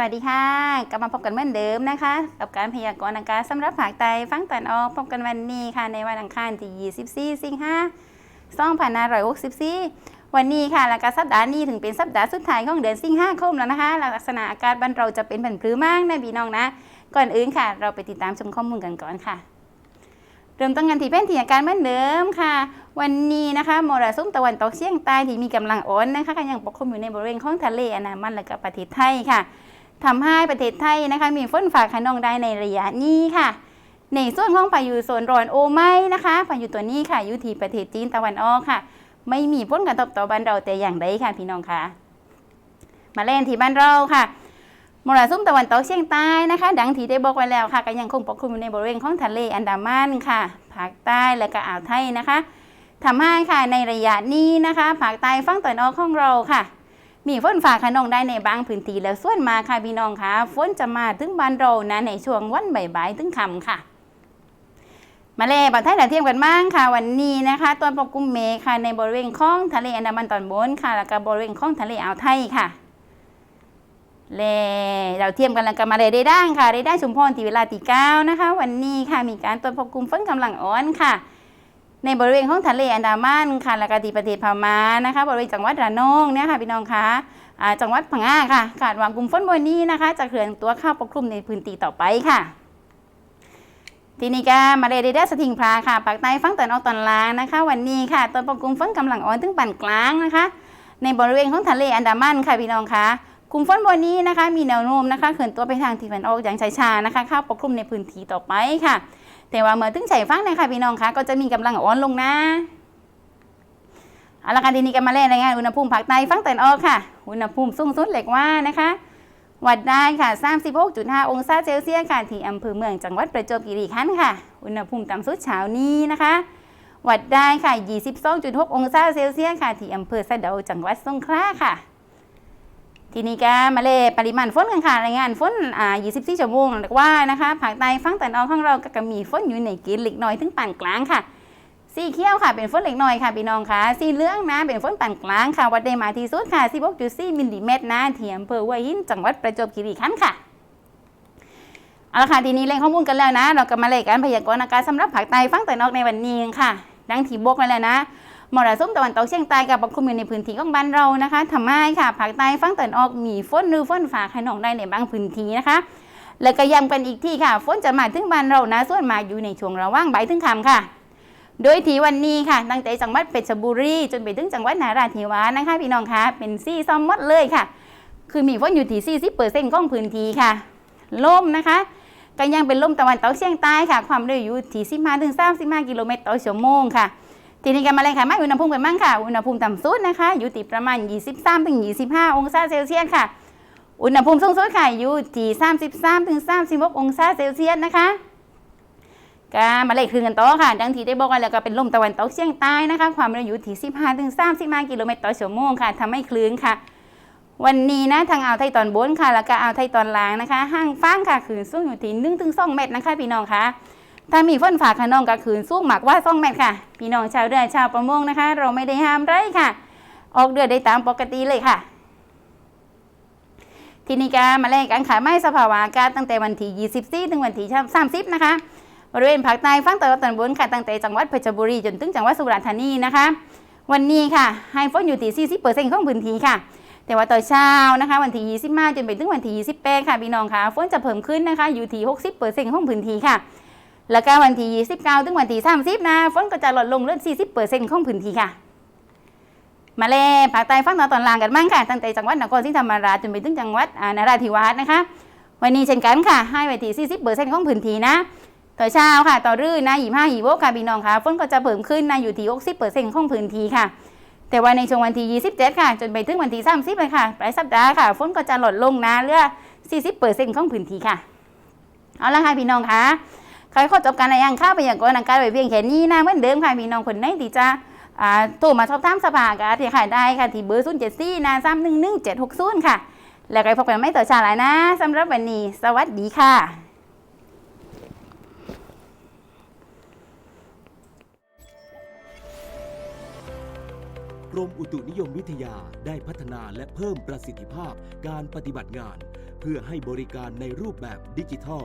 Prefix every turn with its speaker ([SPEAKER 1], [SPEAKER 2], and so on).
[SPEAKER 1] สวัสดีค่ะ กลับมาพบกันเหมือนเดิมนะคะ กับการพยากรณ์อากาศสำหรับภาคใต้ฟังตันออกพบกันวันนี้ค่ะ ในวันอังคารที่ 24 สิงหาคม2564 วันนี้ค่ะแล้วก็สัปดาห์นี้ถึงเป็นสัปดาห์สุดท้ายของเดือนสิงหาคมแล้วนะคะ ลักษณะอากาศบ้านเราจะเป็นผันพรือมากนะพี่น้องนะ ก่อนอื่นค่ะ เราไปติดตามชมข้อมูลกันก่อนค่ะเริ่มต้นกันที่แผนที่อากาศเหมือนเดิมค่ะ วันนี้นะคะมรสุมตะวันตกเฉียงใต้ที่มีกำลังอ่อนนะคะก็ยังปกคลุมอยู่ในบริเวณของทะเลอันดามันและก็ประเทศไทยค่ะ ทำให้ประเทศไทยนะคะมีฝนฟ้าขนองได้ในระยะนี้ค่ะในส่วนของพายุโซนร้อนโอไมนะคะพายุตัวนี้ค่ะอยู่ที่ประเทศจีนตะวันออกค่ะ ไม่มีผลกระทบต่อบ้านเราแต่อย่างใดค่ะพี่น้องค่ะ มาเล่นที่บ้านเราค่ะมรสุมตะวันตกเฉียงใต้นะคะ ดังที่ได้บอกไว้แล้วค่ะก็ยังคงปกคลุมอยู่ในบริเวณของทะเลอันดามันค่ะภาคใต้และก็อ่าวไทยนะคะทำให้ค่ะในระยะนี้นะคะภาคใต้ฝั่งตะวันออกของเราค่ะ มีฝนฟ้าขนองได้ในบางพื้นที่แล้วส่วนมาค่ะพี่น้องค่ะฝนจะมาถึงบ้านเรานะในช่วงวันบ่ายๆถึงค่ำค่ะ มาเลยบัดไทยดาวเทียมกันบ้างค่ะ วันนี้นะคะตัวปกคลุมเมฆค่ะในบริเวณของทะเลอันดามันตอนบนค่ะ แล้วก็บริเวณของทะเลอ่าวไทยค่ะเลเราเทียมกันแล้วกันมาเลยได้ด้านค่ะ ได้ด้ชุมพรที่เวลาตีเก้านะคะ วันนี้ค่ะมีการตรวจพบกลุ่มฝนกำลังอ่อนค่ะ ในบริเวณของทะเลอันดามันค่ะและก็ที่ประเทศพม่านะคะบริเวณจังหวัดระนองเนี่ยค่ะพี่น้องคะจังหวัดพังงาค่ะคาดว่ากลุ่มฝนบนนี้นะคะจะเคลื่อนตัวเข้าปกคลุมในพื้นที่ต่อไปค่ะทีนี้ก็มาเลยได้สถิงพราค่ะปากใต้ฝั่งตะวันออกตอนล่างนะคะ วันนี้ค่ะตอนปกคลุมฝนกำลังอ่อนถึงปานกลางนะคะ ในบริเวณของทะเลอันดามันค่ะพี่น้องคะกลุ่มฝนบนนี้นะคะ มีแนวโน้มนะคะเคลื่อนตัวไปทางทิศตะวันออกอย่างช้าๆนะคะเข้าปกคลุมในพื้นที่ต่อไปค่ะ แต่ว่าเมื่อถึงฉายฟังนะคะพี่น้องคะก็จะมีกำลังอ่อนลงนะเอาละค่ะทีนี้ก็มาเล่นรายงานอุณหภูมิภาคใต้ฟังตะวันออกค่ะ อุณหภูมิสูงสุดเหล็กว่านะคะวัดได้ค่ะ 36.5 องศาเซลเซียสค่ะที่อำเภอเมืองจังหวัดประจวบคีรีขันธ์ค่ะ อุณหภูมิต่ำสุดเช้านี้นะคะ วัดได้ค่ะ 22.6 องศาเซลเซียสค่ะที่อำเภอสะเดาจังหวัดสงขลาค่ะ ทีนี้ก็มาเลยปริมาณฝนกันค่ะรายงานฝนอ่า24ชั่วโมงเรียกว่านะคะภาคใต้ฝั่งตะวันออกของเราก็มีฝนอยู่ในเกณฑ์เล็กน้อยถึงปานกลางค่ะ สีเขียวค่ะเป็นฝนเล็กน้อยค่ะพี่น้องค่ะ สีเหลืองนะเป็นฝนปานกลางค่ะ วัดได้มาที่สุดค่ะ16.4มิลลิเมตรนะที่อำเภอห้วยหินจังหวัดประจวบคีรีขันธ์ค่ะเอาละค่ะทีนี้เล่นข้อมูลกันแล้วนะ เราก็มาเลยการพยากรณ์อากาศสำหรับภาคใต้ฝั่งตะวันออกในวันนี้ค่ะ ดังที่บอกไว้แล้วนะ มรสุมตะวันตกเฉียงใต้กับปกคลุมอยู่ในพื้นที่ของบ้านเรานะคะทำให้ค่ะภาคใต้ฝั่งตะวันออกมีฝนหรือฝนฟ้าขนองได้ในบางพื้นที่นะคะ แล้วก็ย้ำกันอีกที่ค่ะฝนจะมาถึงบ้านเรานะส่วนมาอยู่ในช่วงระหว่างบ่ายถึงค่ำค่ะโดยทีวันนี้ค่ะตั้งแต่จังหวัดเพชรบุรีจนไปถึงจังหวัดนาราธิวาสนะคะ พี่น้องคะเป็นซี่ซ้อมมดเลยค่ะ คือมีฝนอยู่ที่40เปอร์เซ็นต์ของพื้นที่ค่ะลมนะคะก็ยังเป็นลมตะวันตกเฉียงใต้ค่ะ ความเร็วอยู่ที่15ถึง35กิโลเมตรต่อชั่วโมงค่ะ ทีนี้กันมาเลยค่ะมาอุณหภูมิกันบ้างค่ะ อุณหภูมิต่ำสุดนะคะ อยู่ที่ประมาณ 23-25 องศาเซลเซียสค่ะ อุณหภูมิสูงสุดค่ะ อยู่ที่33-36 องศาเซลเซียสนะคะก็มาเลยคลึงกันต่อค่ะ ดังที่ได้บอกไว้แล้วก็เป็นลมตะวันตกเฉียงใต้นะคะ ความเร็วอยู่ที่ 15-35 กิโลเมตรต่อชั่วโมงค่ะทำให้คลื่นค่ะวันนี้นะทางอ่าวไทยตอนบนค่ะ แล้วก็อ่าวไทยตอนล่างนะคะ ห้างฟ้างค่ะคืนสูงอยู่ที่1-2 เมตรนะคะพี่น้องคะ ถ้ามีฝนฟ้าขนองกับคืนสูงมากว่า2เมตรค่ะ พี่น้องชาวเรือชาวประมงนะคะ เราไม่ได้ห้ามไรค่ะ ออกเรือได้ตามปกติเลยค่ะ ทีนี้ก็มาแลกกันค่ะไม่สภาวะอากาศตั้งแต่วันที่24ถึงวันที่30 นะคะบริเวณภาคใต้ฝั่งตะวันตกบนค่ะตั้งแต่จังหวัดเพชรบุรีจนถึงจังหวัดสุราษฎร์ธานีนะคะ วันนี้ค่ะให้ฝนอยู่ที่40%ของพื้นที่ค่ะ แต่ว่าตอนเช้านะคะ วันที่25จนไปถึงวันที่28ค่ะพี่น้องค่ะฝนจะเพิ่มขึ้นนะคะอยู่ที่60%ของพื้นที่ค่ะ แล้วก็วันที่29ถึงวันที่30นะฝนก็จะลดลงเลื่อน40%ของพื้นที่ค่ะ มาเลยภาคใต้ฝั่งตะวันตอนล่างกันบ้างค่ะ ตั้งแต่จังหวัดนครศรีธรรมราชจนไปถึงจังหวัดนราธิวาสนะคะ วันนี้เช่นกันค่ะให้ไว้ที่40%ของพื้นที่นะต่อเช้าค่ะ ต่อรื่นนะ25หีโวกค่ะพี่น้องค่ะฝนก็จะเพิ่มขึ้นนะอยู่ที่60%ของพื้นที่ค่ะ แต่ว่าในช่วงวันที่27ค่ะ จนไปถึงวันที่30เลยค่ะปลายสัปดาห์ค่ะฝนก็จะลดลงนะเหลือ40%ของพื้นที่ค่ะ เอาละค่ะพี่น้องค่ะ รขอจบการรายงานข้าวไปอย่างก่อนอากาศไว้เพียงแค่นี้นะเหมือนเดิมค่ะพี่น้องคนไหนที่จะอ่าโทรมาสอบถามสภากาที่ค่ะได้ค่ะที่เบอร์0 7 4นะ3 1 1 7 6 0ค่ะ แล้วก็พบกันไม่ต่อชาหลายนะสำหรับวันนี้ สวัสดีค่ะ
[SPEAKER 2] กรมอุตุนิยมวิทยาได้พัฒนาและเพิ่มประสิทธิภาพการปฏิบัติงาน เพื่อให้บริการในรูปแบบดิจิทัล